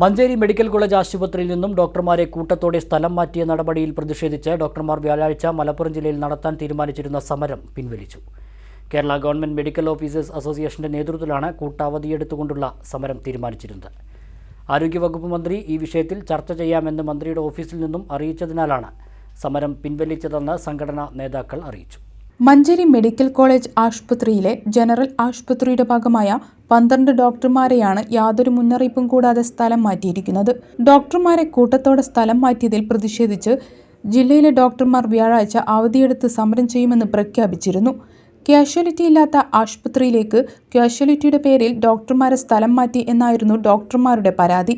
Manjeri medical college ആശുപത്രിയിൽ നിന്നും ഡോക്ടർമാരെ കൂട്ടത്തോടെ സ്ഥലം മാറ്റിയ നടപടിയിൽ പ്രതിഷേധിച്ച് ഡോക്ടർമാർ വ്യാഴാഴ്ച മലപ്പുറം ജില്ലയിൽ നടത്താൻ തീരുമാനിച്ചിരുന്ന സമരം പിൻവലിച്ചു. കേരള ഗവൺമെന്റ് മെഡിക്കൽ ഓഫീസേഴ്സ് അസോസിയേഷന്റെ നേതൃത്വത്തിലാണ് കൂട്ടാവധിയെടുത്തുകൊണ്ടുള്ള സമരം തീരുമാനിച്ചിരുന്നത്. ആരോഗ്യവകുപ്പ് മന്ത്രി ഈ വിഷയത്തിൽ ചർച്ച ചെയ്യാമെന്ന് മന്ത്രിയുടെ ഓഫീസിൽ നിന്നും അറിയിച്ചതിനാലാണ് സമരം പിൻവലിച്ചതെന്ന് സംഘടനാ നേതാക്കൾ അറിയിച്ചു. മഞ്ചേരി മെഡിക്കൽ കോളേജ് ആശുപത്രിയിലെ ജനറൽ ആശുപത്രിയുടെ ഭാഗമായ പന്ത്രണ്ട് ഡോക്ടർമാരെയാണ് യാതൊരു മുന്നറിയിപ്പും കൂടാതെ സ്ഥലം മാറ്റിയിരിക്കുന്നത്. ഡോക്ടർമാരെ കൂട്ടത്തോടെ സ്ഥലം മാറ്റിയതിൽ പ്രതിഷേധിച്ച് ജില്ലയിലെ ഡോക്ടർമാർ വ്യാഴാഴ്ച അവധിയെടുത്ത് സമരം ചെയ്യുമെന്ന് പ്രഖ്യാപിച്ചിരുന്നു. ക്യാഷ്വാലിറ്റി ഇല്ലാത്ത ആശുപത്രിയിലേക്ക് ക്യാഷ്വാലിറ്റിയുടെ പേരിൽ ഡോക്ടർമാരെ സ്ഥലം മാറ്റി എന്നായിരുന്നു ഡോക്ടർമാരുടെ പരാതി.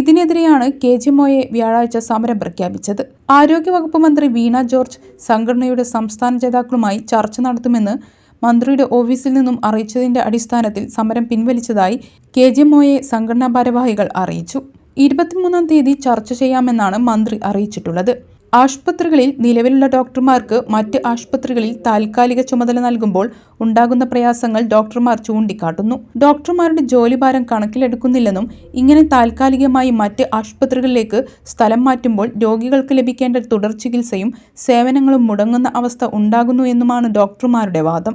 ഇതിനെതിരെയാണ് കെ ജി മോയെ വ്യാഴാഴ്ച സമരം പ്രഖ്യാപിച്ചത്. ആരോഗ്യവകുപ്പ് മന്ത്രി വീണ ജോർജ് സംഘടനയുടെ സംസ്ഥാന ജേതാക്കളുമായി ചർച്ച നടത്തുമെന്ന് മന്ത്രിയുടെ ഓഫീസിൽ നിന്നും അറിയിച്ചതിന്റെ അടിസ്ഥാനത്തിൽ സമരം പിൻവലിച്ചതായി കെ ജി മോയെ സംഘടനാ ഭാരവാഹികൾ അറിയിച്ചു. ഇരുപത്തിമൂന്നാം തീയതി ചർച്ച ചെയ്യാമെന്നാണ് മന്ത്രി അറിയിച്ചിട്ടുള്ളത്. ആശുപത്രികളിൽ നിലവിലുള്ള ഡോക്ടർമാർക്ക് മറ്റ് ആശുപത്രികളിൽ താൽക്കാലിക ചുമതല നൽകുമ്പോൾ ഉണ്ടാകുന്ന പ്രയാസങ്ങൾ ഡോക്ടർമാർ ചൂണ്ടിക്കാട്ടുന്നു. ഡോക്ടർമാരുടെ ജോലിഭാരം കണക്കിലെടുക്കുന്നില്ലെന്നും ഇങ്ങനെ താൽക്കാലികമായി മറ്റ് ആശുപത്രികളിലേക്ക് സ്ഥലം മാറ്റുമ്പോൾ രോഗികൾക്ക് ലഭിക്കേണ്ട തുടർ ചികിത്സയും സേവനങ്ങളും മുടങ്ങുന്ന അവസ്ഥ ഉണ്ടാകുന്നു എന്നുമാണ് ഡോക്ടർമാരുടെ വാദം.